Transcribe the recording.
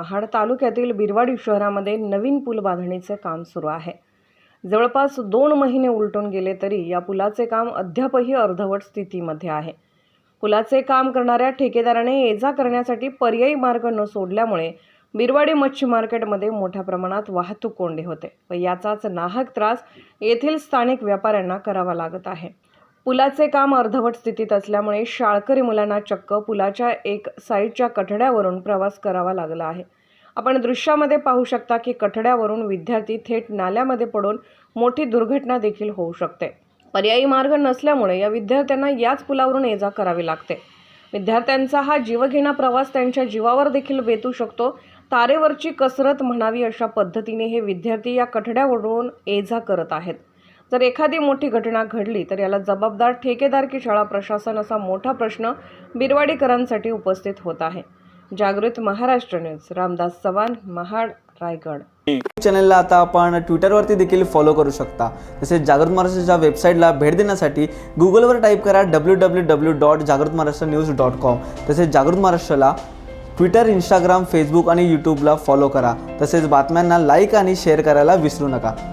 महाड तालुक्यातील बिरवाडी शहरामध्ये नवीन पूल बांधणीचे काम सुरू आहे. जवळपास दोन महिने उलटून गेले तरी या पुलाचे काम अद्यापही अर्धवट स्थितीमध्ये आहे. पुलाचे काम करणाऱ्या ठेकेदाराने ये जा करण्यासाठी पर्यायी मार्ग न सोडल्यामुळे बिरवाडी मच्छी मार्केटमध्ये मोठ्या प्रमाणात वाहतूक कोंडी होते व याचाच नाहक त्रास येथील स्थानिक व्यापाऱ्यांना करावा लागत आहे. पुलाचे काम अर्धवट स्थितीत असल्यामुळे शाळकरी मुलांना चक्क पुलाच्या एक साईडच्या कठड्यावरून प्रवास करावा लागला आहे. आपण दृश्यामध्ये पाहू शकता की कठड्यावरून विद्यार्थी थेट नाल्यामध्ये पडून मोठी दुर्घटना देखील होऊ शकते. पर्यायी मार्ग नसल्यामुळे या विद्यार्थ्यांना याच पुलावरून ये जा करावी लागते. विद्यार्थ्यांचा हा जीवघेणा प्रवास त्यांच्या जीवावर देखील बेतू शकतो. तारेवरची कसरत म्हणावी अशा पद्धतीने हे विद्यार्थी या कठड्यावरून ये जा करत आहेत. जर एखादी मोठी घटना घडली तर याला जबाबदार ठेकेदार की शाळा प्रशासन असा मोठा प्रश्न बिरवाडीकरांसाठी उपस्थित होत आहे. जागृत महाराष्ट्र न्यूज रामदास चव्हाण महाड रायगड. चॅनलला आता आपण ट्विटरवरती देखील फॉलो करू शकता. तसेच जागृत महाराष्ट्राच्या वेबसाईटला भेट देण्यासाठी गुगलवर टाईप करा डब्ल्यू डब्ल्यू डब्ल्यू डॉट जागृत महाराष्ट्र न्यूज डॉट कॉम तसेच जागृत महाराष्ट्राला ट्विटर इंस्टाग्राम फेसबुक आणि यूट्यूबला फॉलो करा. तसेच बातम्यांना लाईक आणि शेअर करायला विसरू नका.